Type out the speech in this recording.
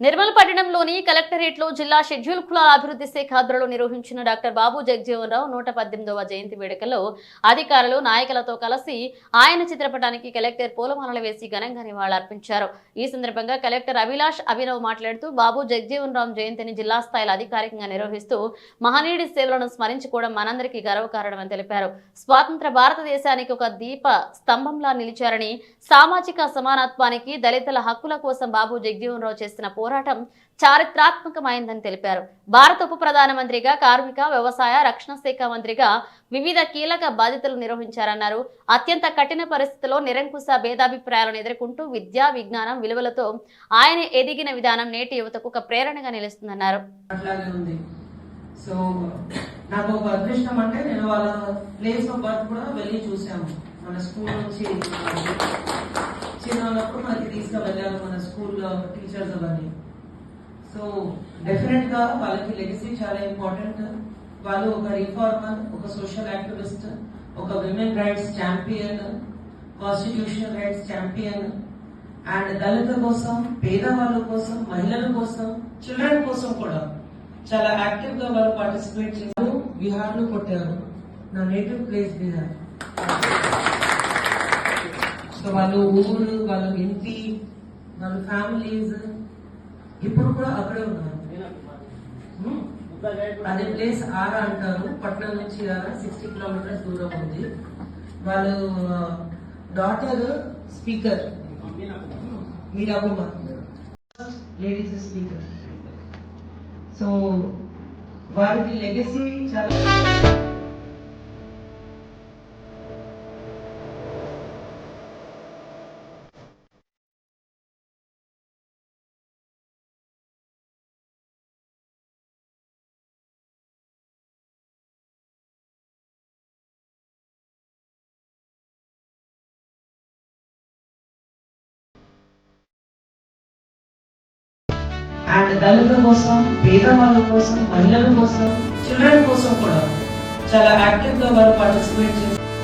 నిర్మల్ పట్టణంలోని కలెక్టరేట్లో జిల్లా షెడ్యూల్ కులాల అభివృద్ధి శాఖ ఆధ్వర్యంలో నిర్వహించిన డాక్టర్ బాబు జగజీవన్ రావు నూట పద్దెనిమిదవ జయంతి వేడుకలో అధికారులు నాయకులతో కలిసి ఆయన చిత్రపటానికి కలెక్టర్ పూలమాలలు వేసి ఘనంగా నివాళులర్పించారు. ఈ సందర్భంగా కలెక్టర్ అభిలాష్ అభినవ్ మాట్లాడుతూ బాబు జగజీవన్ రామ్ జయంతిని జిల్లా స్థాయిలో అధికారికంగా నిర్వహిస్తూ మహనీయుడి సేవలను స్మరించుకోవడం మనందరికీ గర్వకారణమని తెలిపారు. స్వాతంత్ర భారతదేశానికి ఒక దీప స్తంభంలా నిలిచారని సామాజిక సమానత్వానికి దళితుల హక్కుల కోసం బాబు జగజీవన్ రావు చేసిన పోరాటం చారిత్రాత్మకమైందని తెలిపారు. భారత ఉప ప్రధానమంత్రిగా కార్మిక వ్యవసాయ రక్షణ శాఖ మంత్రిగా వివిధ కీలక బాధ్యతలు నిర్వహించారన్నారు. అత్యంత కఠిన పరిస్థితుల్లో నిరంకుశ భేదాభిప్రాయాలను ఎదుర్కొంటూ విద్యా విజ్ఞానం విలువలతో ఆయన ఎదిగిన విధానం నేటి యువతకు ఒక ప్రేరణగా నిలుస్తుందన్నారు. సో నాకు ఒక అదృష్టం అంటే నేను వాళ్ళ ప్లేస్ ఆఫ్ కూడా వెళ్ళి చూసాము మన స్కూల్ నుంచి చిన్న ఉన్నప్పుడు మనకి తీసుకువెళ్ళారు మన స్కూల్లో టీచర్స్ అవన్నీ. సో డెఫినెట్గా వాళ్ళకి లెగసీ చాలా ఇంపార్టెంట్ వాళ్ళు ఒక రిఫార్మర్ ఒక సోషల్ యాక్టివిస్ట్ ఒక women rights champion constitutional rights champion and Dalit కోసం పేదవాళ్ళ కోసం మహిళల కోసం చిల్డ్రన్ కోసం కూడా చాలా యాక్టివ్గా వాళ్ళు పార్టిసిపేట్ చేశారు. బీహార్లో కొట్టారు. నా నేటివ్ ప్లేస్ బీహార్ సో వాళ్ళు ఊరు వాళ్ళ ఇంటి వాళ్ళ ఫ్యామిలీస్ ఇప్పుడు కూడా అక్కడే ఉన్నారు. అదే ప్లేస్ ఆరా అంటారు. పట్నం నుంచి ఆరా సిక్స్టీ కిలోమీటర్స్ దూరం ఉంది. వాళ్ళు daughter speaker. Meera Kumar ladies speaker. So వారికి లెగసీ చాలా అండ్ దళితుల కోసం పేదవాళ్ళ కోసం మహిళల కోసం చిల్డ్రన్ కోసం కూడా చాలా యాక్టివ్గా వాళ్ళు పార్టిసిపేట్ చేస్తారు